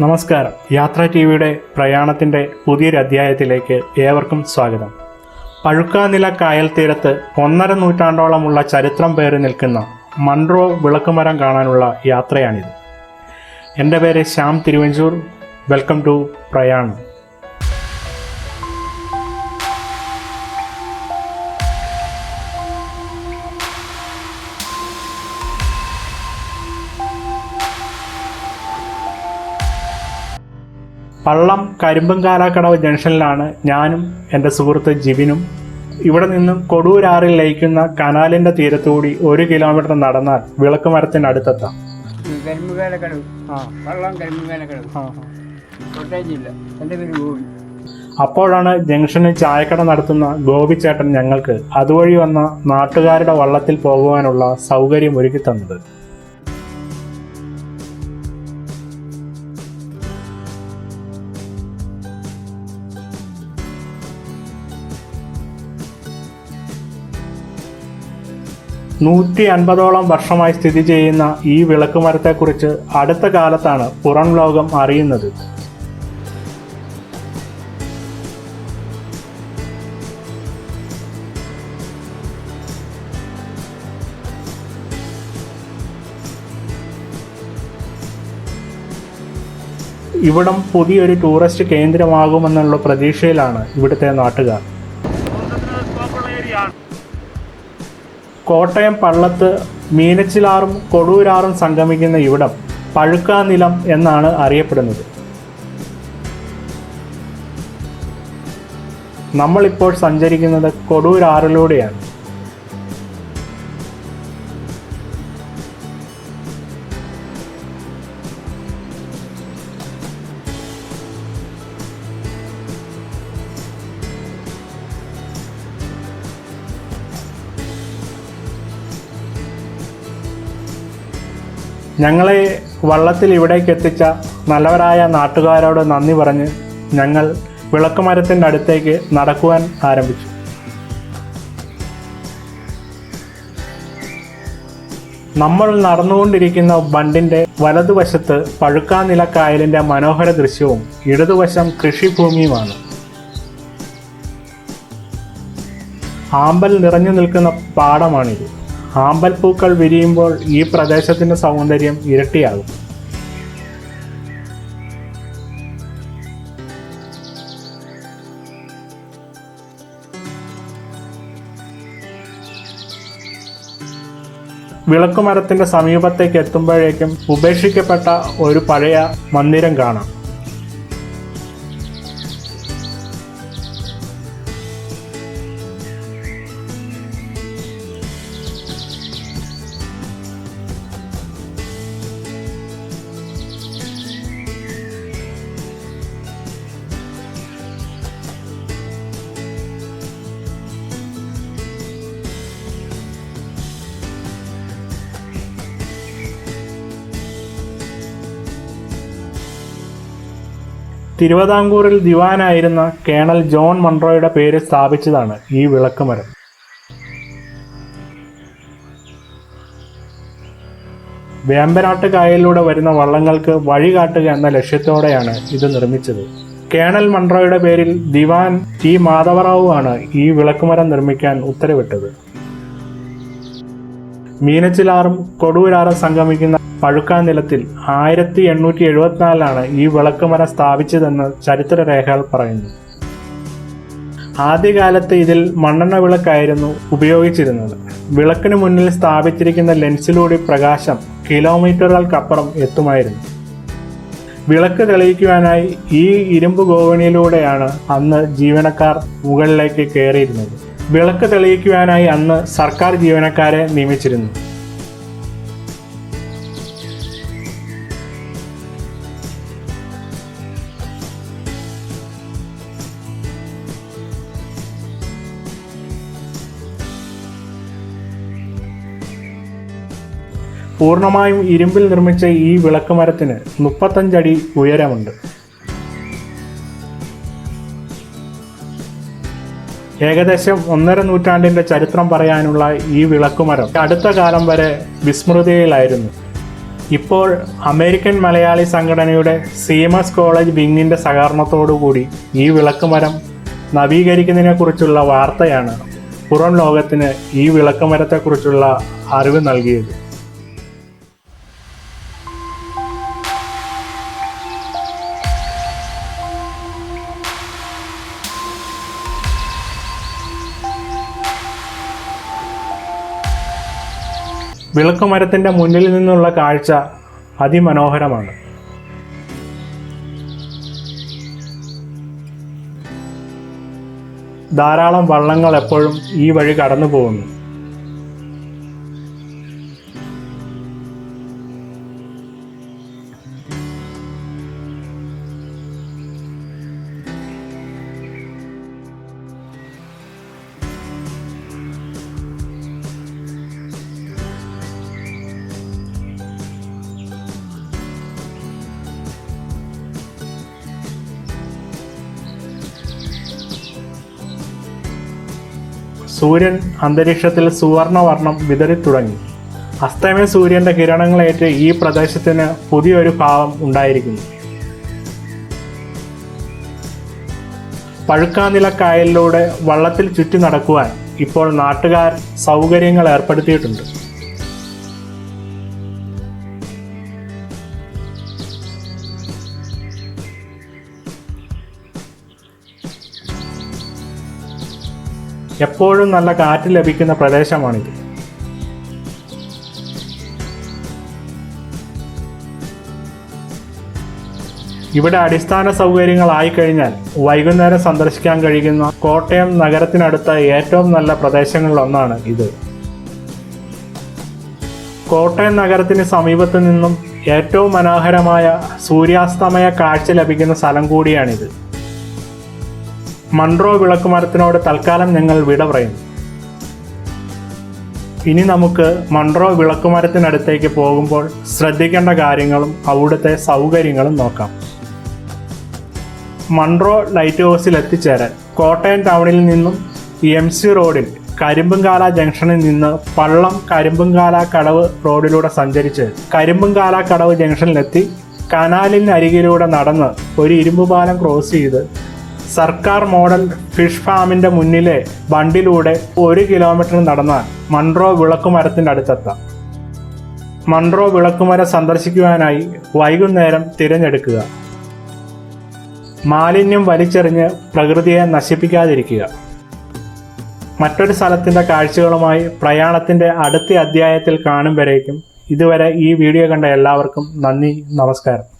നമസ്കാരം. യാത്ര ടി വിയുടെ പ്രയാണത്തിന്റെ പുതിയൊരധ്യായത്തിലേക്ക് ഏവർക്കും സ്വാഗതം. പഴുക്കാനില കായൽ തീരത്ത് ഒന്നര നൂറ്റാണ്ടോളമുള്ള ചരിത്രം പേറി നിൽക്കുന്ന മൺട്രോ വിളക്കുമരം കാണാനുള്ള യാത്രയാണിത്. എന്റെ പേര് ശ്യാം തിരുവഞ്ചൂർ. വെൽക്കം ടു പ്രയാണം. പള്ളം കരിമ്പങ്കാലാക്കടവ് ജംഗ്ഷനിലാണ് ഞാനും എന്റെ സുഹൃത്ത് ജിബിനും ഇവിടെ നിന്നും കൊടൂരാറിൽ ലയിക്കുന്ന കനാലിന്റെ തീരത്തുകൂടി ഒരു കിലോമീറ്റർ നടന്നാൽ വിളക്ക് മരത്തിനടുത്തെത്താം. കരിമ്പുകാലക്കടവ് അപ്പോഴാണ് ജംഗ്ഷനിൽ ചായക്കട നടത്തുന്ന ഗോപിച്ചേട്ടൻ ഞങ്ങൾക്ക് അതുവഴി വന്ന നാട്ടുകാരുടെ വള്ളത്തിൽ പോകുവാനുള്ള സൗകര്യം ഒരുക്കി തന്നത്. നൂറ്റി അൻപതോളം വർഷമായി സ്ഥിതി ചെയ്യുന്ന ഈ വിളക്കുമരത്തെക്കുറിച്ച് അടുത്ത കാലത്താണ് പുറം ലോകം അറിയുന്നത്. ഇവിടം പുതിയൊരു ടൂറിസ്റ്റ് കേന്ദ്രമാകുമെന്നുള്ള പ്രതീക്ഷയിലാണ് ഇവിടുത്തെ നാട്ടുകാർ. കോട്ടയം പള്ളത്ത് മീനച്ചിലാറും കൊടൂരാറും സംഗമിക്കുന്ന ഇവിടം പഴുക്കാനിലം എന്നാണ് അറിയപ്പെടുന്നത്. നമ്മളിപ്പോൾ സഞ്ചരിക്കുന്നത് കൊടൂരാറിലൂടെയാണ്. ഞങ്ങളെ വള്ളത്തിൽ ഇവിടേക്ക് എത്തിച്ച നല്ലവരായ നാട്ടുകാരോട് നന്ദി പറഞ്ഞ് ഞങ്ങൾ വിളക്ക് വിളക്കുമരത്തിന്റെ അടുത്തേക്ക് നടക്കുവാൻ ആരംഭിച്ചു. നമ്മൾ നടന്നുകൊണ്ടിരിക്കുന്ന ബണ്ടിന്റെ വലതുവശത്ത് പഴുക്കാനില കായലിന്റെ മനോഹര ദൃശ്യവും ഇടതുവശം കൃഷിഭൂമിയുമാണ്. ആമ്പൽ നിറഞ്ഞു നിൽക്കുന്ന പാടമാണിത്. ആമ്പൽ പൂക്കൾ വിരിയുമ്പോൾ ഈ പ്രദേശത്തിന്റെ സൗന്ദര്യം ഇരട്ടിയാകും. വിളക്കുമരത്തിന്റെ സമീപത്തേക്ക് എത്തുമ്പോഴേക്കും ഉപേക്ഷിക്കപ്പെട്ട ഒരു പഴയ മന്ദിരം കാണാം. തിരുവിതാംകൂറിൽ ദിവാനായിരുന്ന കേണൽ ജോൺ മൺട്രോയുടെ പേര് സ്ഥാപിച്ചതാണ് ഈ വിളക്ക് മരം വേമ്പനാട്ട് കായലിലൂടെ വരുന്ന വള്ളങ്ങൾക്ക് വഴി കാട്ടുക എന്ന ലക്ഷ്യത്തോടെയാണ് ഇത് നിർമ്മിച്ചത്. കേണൽ മൺട്രോയുടെ പേരിൽ ദിവാൻ ടി. മാധവറാവു ആണ് ഈ വിളക്കുമരം നിർമ്മിക്കാൻ ഉത്തരവിട്ടത്. മീനച്ചിലാറും കൊടൂരാറും സംഗമിക്കുന്ന പഴുക്കാൻ നിലത്തിൽ ആയിരത്തി എണ്ണൂറ്റി എഴുപത്തിനാലിലാണ് ഈ വിളക്കുമരം സ്ഥാപിച്ചതെന്ന് ചരിത്രരേഖകൾ പറയുന്നു. ആദ്യകാലത്ത് ഇതിൽ മണ്ണെണ്ണ വിളക്കായിരുന്നു ഉപയോഗിച്ചിരുന്നത്. വിളക്കിന് മുന്നിൽ സ്ഥാപിച്ചിരിക്കുന്ന ലെൻസിലൂടെ പ്രകാശം കിലോമീറ്ററുകൾക്കപ്പുറം എത്തുമായിരുന്നു. വിളക്ക് തെളിയിക്കുവാനായി ഈ ഇരുമ്പ് ഗോവണിയിലൂടെയാണ് അന്ന് ജീവനക്കാർ മുകളിലേക്ക് കയറിയിരുന്നത്. വിളക്ക് തെളിയിക്കുവാനായി അന്ന് സർക്കാർ ജീവനക്കാരെ നിയമിച്ചിരുന്നു. പൂർണമായും ഇരുമ്പിൽ നിർമ്മിച്ച ഈ വിളക്ക് മരത്തിന് മുപ്പത്തഞ്ചടി ഉയരമുണ്ട്. ഏകദേശം ഒന്നര നൂറ്റാണ്ടിന്റെ ചരിത്രം പറയാനുള്ള ഈ വിളക്കുമരം അടുത്ത കാലം വരെ വിസ്മൃതിയിലായിരുന്നു. ഇപ്പോൾ അമേരിക്കൻ മലയാളി സംഘടനയുടെ സീമസ് കോളേജ് വിങ്ങിന്റെ സഹകരണത്തോടുകൂടി ഈ വിളക്കുമരം നവീകരിക്കുന്നതിനെക്കുറിച്ചുള്ള വാർത്തയാണ് പുറം ലോകത്തിന് ഈ വിളക്കുമരത്തെക്കുറിച്ചുള്ള അറിവ് നൽകിയത്. വിളക്കുമരത്തിന്റെ മുന്നിൽ നിന്നുള്ള കാഴ്ച അതിമനോഹരമാണ്. ധാരാളം വള്ളങ്ങൾ എപ്പോഴും ഈ വഴി കടന്നു പോകുന്നു സൂര്യൻ അന്തരീക്ഷത്തിൽ സുവർണവർണം വിതറിത്തുടങ്ങി. അസ്തമയ സൂര്യന്റെ കിരണങ്ങളേറ്റ് ഈ പ്രദേശത്തിന് പുതിയൊരു ഭാവം ഉണ്ടായിരിക്കുന്നു. പഴുക്കാനില കായലിലൂടെ വള്ളത്തിൽ ചുറ്റി നടക്കുവാൻ ഇപ്പോൾ നാട്ടുകാർ സൗകര്യങ്ങൾ ഏർപ്പെടുത്തിയിട്ടുണ്ട്. എപ്പോഴും നല്ല കാറ്റ് ലഭിക്കുന്ന പ്രദേശമാണിത് ഇവിടെ അടിസ്ഥാന സൗകര്യങ്ങളായി കഴിഞ്ഞാൽ വൈകുന്നേരം സന്ദർശിക്കാൻ കഴിയുന്ന കോട്ടയം നഗരത്തിനടുത്ത ഏറ്റവും നല്ല പ്രദേശങ്ങളിലൊന്നാണ് ഇത്. കോട്ടയം നഗരത്തിന് സമീപത്ത് നിന്നും ഏറ്റവും മനോഹരമായ സൂര്യാസ്തമയ കാഴ്ച ലഭിക്കുന്ന സ്ഥലം കൂടിയാണിത്. മൺട്രോ വിളക്കുമരത്തിനോട് തൽക്കാലം ഞങ്ങൾ വിട പറയുന്നു ഇനി നമുക്ക് മൺട്രോ വിളക്കുമരത്തിനടുത്തേക്ക് പോകുമ്പോൾ ശ്രദ്ധിക്കേണ്ട കാര്യങ്ങളും അവിടുത്തെ സൗകര്യങ്ങളും നോക്കാം. മൺട്രോ ലൈറ്റ് ഹൗസിൽ എത്തിച്ചേരാൻ കോട്ടയം ടൗണിൽ നിന്നും എം സി റോഡിൽ കരിമ്പുംകാല ജംഗ്ഷനിൽ നിന്ന് പള്ളം കരിമ്പുംകാല കടവ് റോഡിലൂടെ സഞ്ചരിച്ച് കരിമ്പുംകാല കടവ് ജംഗ്ഷനിലെത്തി കനാലിന് അരികിലൂടെ നടന്ന് ഒരു ഇരുമ്പ് പാലം ക്രോസ് ചെയ്ത് സർക്കാർ മോഡൽ ഫിഷ് ഫാമിന്റെ മുന്നിലെ ബണ്ടിലൂടെ ഒരു കിലോമീറ്റർ നടന്നാൽ മൺട്രോ വിളക്കുമരത്തിന്റെ അടുത്തെത്താം. മൺട്രോ വിളക്കുമരം സന്ദർശിക്കുവാനായി വൈകുന്നേരം തിരഞ്ഞെടുക്കുക. മാലിന്യം വലിച്ചെറിഞ്ഞ് പ്രകൃതിയെ നശിപ്പിക്കാതിരിക്കുക. മറ്റൊരു സ്ഥലത്തിന്റെ കാഴ്ചകളുമായി പ്രയാണത്തിന്റെ അടുത്ത അധ്യായത്തിൽ കാണും വരേക്കും. ഇതുവരെ ഈ വീഡിയോ കണ്ട എല്ലാവർക്കും നന്ദി നമസ്കാരം.